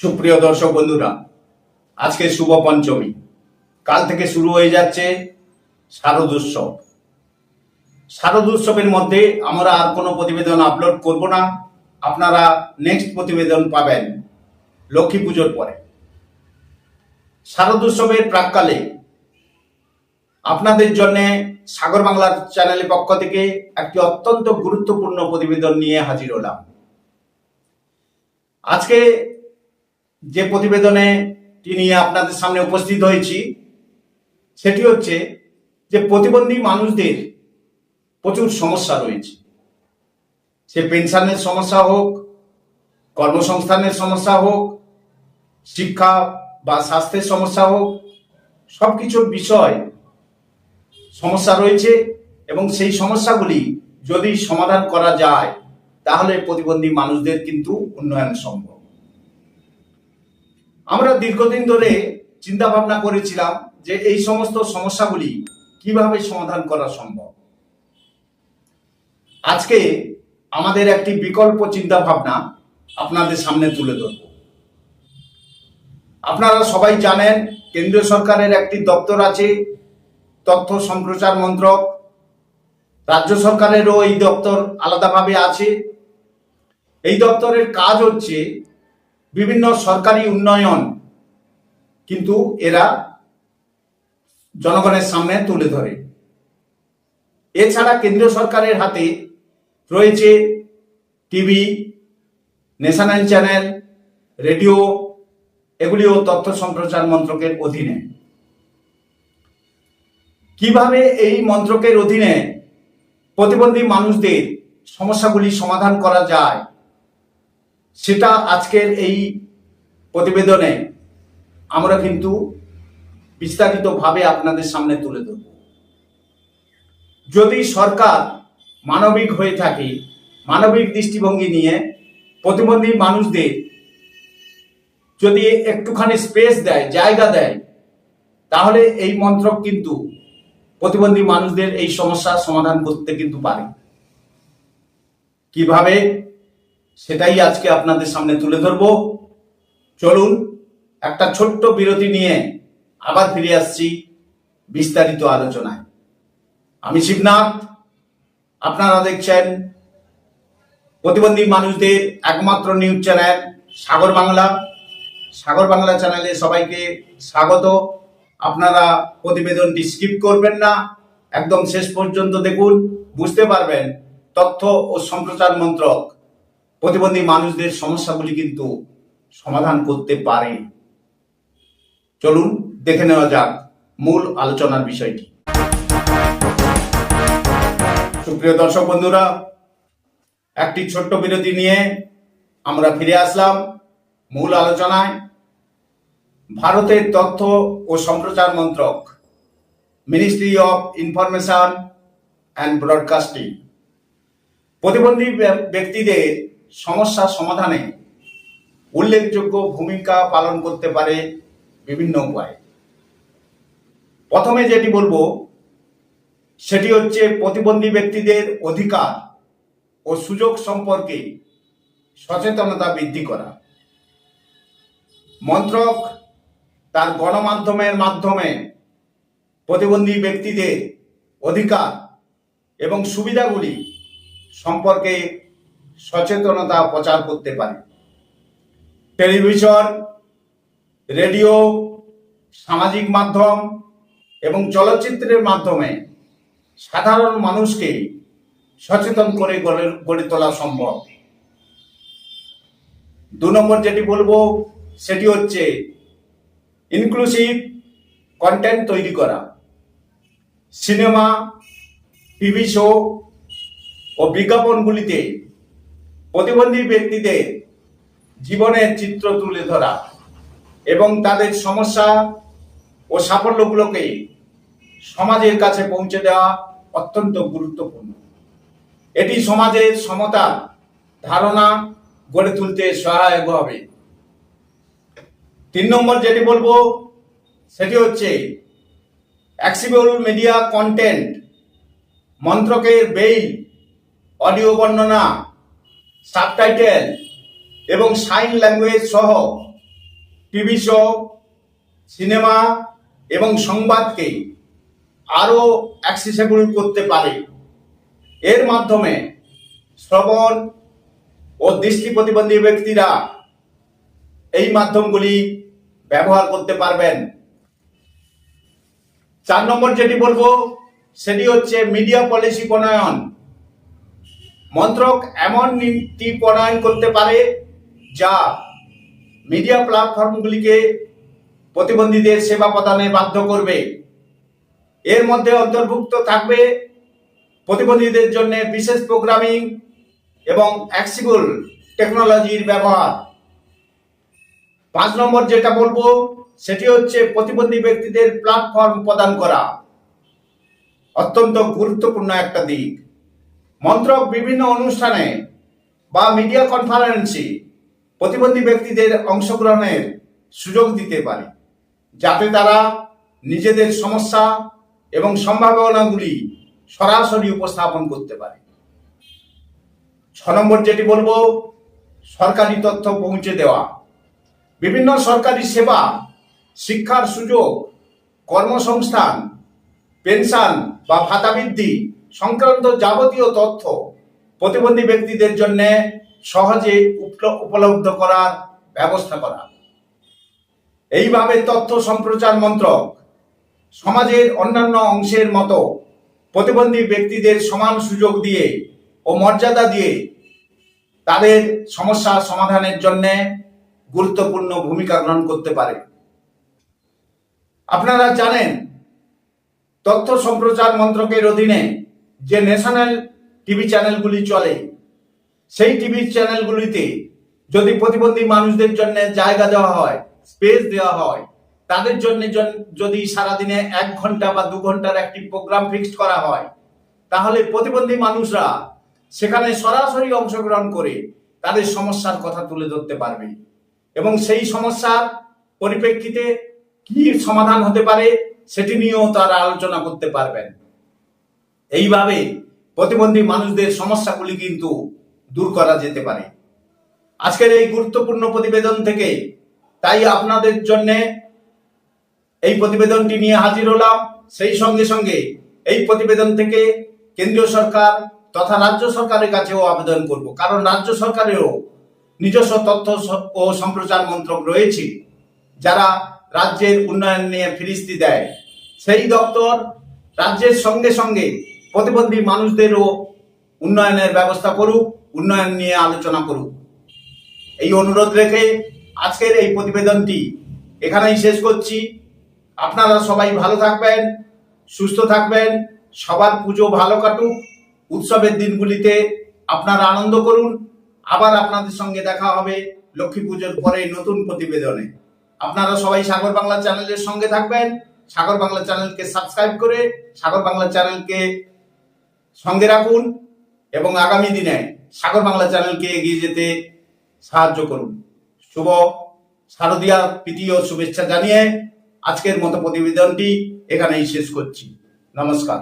সুপ্রিয় দর্শক বন্ধুরা, আজকে শুভ পঞ্চমী। কাল থেকে শুরু হয়ে যাচ্ছে শারদ উৎসব। শারদ উৎসবের মধ্যে আমরা আর কোনো প্রতিবেদন আপলোড করব না। আপনারা নেক্সট প্রতিবেদন পাবেন লক্ষ্মী পুজোর পরে। শারদ উৎসবের প্রাককালে আপনাদের জন্য সাগর বাংলার চ্যানেলের পক্ষ থেকে একটি অত্যন্ত গুরুত্বপূর্ণ প্রতিবেদন নিয়ে হাজির হলাম। আজকে যে প্রতিবেদনে নিয়ে আপনাদের সামনে উপস্থিত হয়েছি, সেটি হচ্ছে যে প্রতিবন্ধী মানুষদের প্রচুর সমস্যা রয়েছে। সে পেনশনের সমস্যা হোক, কর্মসংস্থানের সমস্যা হোক, শিক্ষা বা স্বাস্থ্যের সমস্যা হোক সব কিছুর বিষয় সমস্যা রয়েছে এবং সেই সমস্যাগুলি যদি সমাধান করা যায়, তাহলে প্রতিবন্ধী মানুষদের কিন্তু উন্নয়ন সম্ভব। আমরা দীর্ঘদিন ধরে চিন্তা ভাবনা করেছিলাম যে এই সমস্ত সমস্যাগুলি কীভাবে সমাধান করা সম্ভব। আজকে আমাদের একটি বিকল্প চিন্তা ভাবনা আপনাদের সামনে তুলে ধরব। আপনারা সবাই জানেন, কেন্দ্রীয় সরকারের একটি দপ্তর আছে, তথ্য সম্প্রচার মন্ত্রক। রাজ্য সরকারেরও এই দপ্তর আলাদাভাবে আছে। এই দপ্তরের কাজ হচ্ছে বিভিন্ন সরকারি উন্নয়ন কিন্তু এরা জনগণের সামনে তুলে ধরে। এছাড়া কেন্দ্রীয় সরকারের হাতে রয়েছে টিভি, ন্যাশনাল চ্যানেল, রেডিও, এগুলিও তথ্য সম্প্রচার মন্ত্রকের অধীনে। কীভাবে এই মন্ত্রকের অধীনে প্রতিবন্ধী মানুষদের সমস্যাগুলি সমাধান করা যায় সেটা আজকের এই প্রতিবেদনে আমরা কিন্তু বিস্তারিতভাবে আপনাদের সামনে তুলে ধরব। যদি সরকার মানবিক হয়ে থাকে, মানবিক দৃষ্টিভঙ্গি নিয়ে প্রতিবন্ধী মানুষদের যদি একটুখানি স্পেস দেয়, জায়গা দেয়, তাহলে এই মন্ত্রক কিন্তু প্রতিবন্ধী মানুষদের এই সমস্যার সমাধান করতে কিন্তু পারে। কীভাবে? সেটাই আজকে আপনাদের সামনে তুলে ধরব। চলুন, একটা ছোট্ট বিরতি নিয়ে আবার ফিরে আসছি বিস্তারিত আলোচনায়। আমি শিবনাথ, আপনারা দেখছেন প্রতিবন্ধী মানুষদের একমাত্র নিউজ চ্যানেল সাগর বাংলা। সাগর বাংলা চ্যানেলে সবাইকে স্বাগত। আপনারা প্রতিবেদনটি স্কিপ করবেন না, একদম শেষ পর্যন্ত দেখুন, বুঝতে পারবেন তথ্য ও সম্প্রচার মন্ত্রক প্রতিবন্ধী মানুষদের সমস্যাগুলি কিন্তু সমাধান করতে পারে। চলুন দেখে নেওয়া যাক মূল আলোচনার বিষয়টি। সুপ্রিয় দর্শক বন্ধুরা, একটি ছোট্ট বিরতি নিয়ে আমরা ফিরে আসলাম মূল আলোচনায়। ভারতের তথ্য ও সম্প্রচার মন্ত্রক ministry of information and broadcasting প্রতিবন্ধী ব্য- ব্যক্তিদের সমস্যা সমাধানে উল্লেখযোগ্য ভূমিকা পালন করতে পারে বিভিন্ন উপায়ে। প্রথমে যেটি বলব, সেটি হচ্ছে প্রতিবন্ধী ব্যক্তিদের অধিকার ও সুযোগ সম্পর্কে সচেতনতা বৃদ্ধি করা। মন্ত্রক তার গণমাধ্যমের মাধ্যমে প্রতিবন্ধী ব্যক্তিদের অধিকার এবং সুবিধাগুলি সম্পর্কে সচেতনতা প্রচার করতে পারে। টেলিভিশন, রেডিও, সামাজিক মাধ্যম এবং চলচ্চিত্রের মাধ্যমে সাধারণ মানুষকে সচেতন করে গড়ে তোলা সম্ভব। দু নম্বর যেটি বলব, সেটি হচ্ছে ইনক্লুসিভ কন্টেন্ট তৈরি করা। সিনেমা, টিভি শো ও বিজ্ঞাপনগুলিতে প্রতিবন্ধী ব্যক্তিদের জীবনের চিত্র তুলে ধরা এবং তাদের সমস্যা ও সাফল্যগুলোকে সমাজের কাছে পৌঁছে দেওয়া অত্যন্ত গুরুত্বপূর্ণ। এটি সমাজের সমতা, ধারণা গড়ে তুলতে সহায়ক হবে। তিন নম্বর যেটি বলব, সেটি হচ্ছে অ্যাক্সিবল মিডিয়া কন্টেন্ট মন্ত্রকের বেইল অডিও বর্ণনা সাবটাইটেল এবং সাইন ল্যাঙ্গুয়েজ সহ টিভি শো, সিনেমা এবং সংবাদকে আরও অ্যাক্সেসেবল করতে পারে। এর মাধ্যমে শ্রবণ ও দৃষ্টি প্রতিবন্ধী ব্যক্তিরা এই মাধ্যমগুলি ব্যবহার করতে পারবেন। চার নম্বর যেটি বলব, সেটি হচ্ছে মিডিয়া পলিসি প্রণয়ন। মন্ত্রক এমন নীতি প্রণয়ন করতে পারে যা মিডিয়া প্ল্যাটফর্মগুলিকে প্রতিবন্ধীদের সেবা প্রদানে বাধ্য করবে। এর মধ্যে অন্তর্ভুক্ত থাকবে প্রতিবন্ধীদের জন্য বিশেষ প্রোগ্রামিং এবং অ্যাক্সিবল টেকনোলজির ব্যবহার। পাঁচ নম্বর যেটা বলব, সেটি হচ্ছে প্রতিবন্ধী ব্যক্তিদের প্ল্যাটফর্ম প্রদান করা। অত্যন্ত গুরুত্বপূর্ণ একটা দিক। মন্ত্রক বিভিন্ন অনুষ্ঠানে বা মিডিয়া কনফারেন্সে প্রতিবন্ধী ব্যক্তিদের অংশগ্রহণের সুযোগ দিতে পারে, যাতে তারা নিজেদের সমস্যা এবং সম্ভাবনাগুলি সরাসরি উপস্থাপন করতে পারে। ছ নম্বর যেটি বলব, সরকারি তথ্য পৌঁছে দেওয়া। বিভিন্ন সরকারি সেবা, শিক্ষার সুযোগ, কর্মসংস্থান, পেনশন বা ভাতা বৃদ্ধি সংক্রান্ত যাবতীয় তথ্য প্রতিবন্ধী ব্যক্তিদের জন্য সহজে উপল- উপলব্ধ করার ব্যবস্থা করা। এইভাবে তথ্য সম্প্রচার মন্ত্রক সমাজের অন্যান্য অংশের মতো প্রতিবন্ধী ব্যক্তিদের সমান সুযোগ দিয়ে ও মর্যাদা দিয়ে তাদের সমস্যা সমাধানের জন্য গুরুত্বপূর্ণ ভূমিকা গ্রহণ করতে পারে। আপনারা জানেন, তথ্য সম্প্রচার মন্ত্রকের অধীনে যে ন্যাশনাল টিভি চ্যানেলগুলি চলে, সেই টিভি চ্যানেলগুলিতে যদি প্রতিবন্ধী মানুষদের জন্য জায়গা দেওয়া হয় স্পেস দেওয়া হয়, তাদের জন্য জন- যদি সারাদিনে এক ঘণ্টা বা দু ঘণ্টার একটি প্রোগ্রাম ফিক্সড করা হয়, তাহলে প্রতিবন্ধী মানুষরা সেখানে সরাসরি অংশগ্রহণ করে তাদের সমস্যার কথা তুলে ধরতে পারবে। এবং সেই সমস্যার পরিপ্রেক্ষিতে কি সমাধান হতে পারে, সেটি নিয়েও তারা আলোচনা করতে পারবেন। এইভাবে প্রতিবন্ধী মানুষদের সমস্যাগুলি কিন্তু দূর করা যেতে পারে। আজকের এই গুরুত্বপূর্ণ প্রতিবেদন থেকে তাই আপনাদের জন্য এই প্রতিবেদনটি নিয়ে হাজির হলাম। সেই সঙ্গে সঙ্গে এই প্রতিবেদন থেকে কেন্দ্রীয় সরকার তথা রাজ্য সরকারের কাছেও আবেদন করব। কারণ রাজ্য সরকারেরও নিজস্ব তথ্য ও সম্প্রচার মন্ত্রক রয়েছে। যারা রাজ্যের উন্নয়ন নিয়ে ফিরিস্তি দেয়। সেই দপ্তর রাজ্যের সঙ্গে সঙ্গে প্রতিবন্ধী মানুষদেরও উন্নয়নের ব্যবস্থা করুক, উন্নয়ন নিয়ে আলোচনা করুক। এই অনুরোধ রেখে আজকের এই প্রতিবেদনটি এখানেই শেষ করছি। আপনারা সবাই ভালো থাকবেন, সুস্থ থাকবেন, সবার পুজো ভালো কাটুক, উৎসবের দিনগুলিতে আপনারা আনন্দ করুন। আবার আপনাদের সঙ্গে দেখা হবে লক্ষ্মী পুজোর পরে নতুন প্রতিবেদনে। আপনারা সবাই সাগর বাংলা চ্যানেলের সঙ্গে থাকবেন। সাগর বাংলা চ্যানেলকে সাবস্ক্রাইব করে সাগর বাংলা চ্যানেলকে সঙ্গে রাখুন এবং আগামী দিনে সাগর বাংলা চ্যানেলকে এগিয়ে যেতে সাহায্য করুন। শুভ শারদীয়া ও শুভেচ্ছা জানিয়ে আজকের মতো প্রতিবেদনটি এখানেই শেষ করছি। নমস্কার।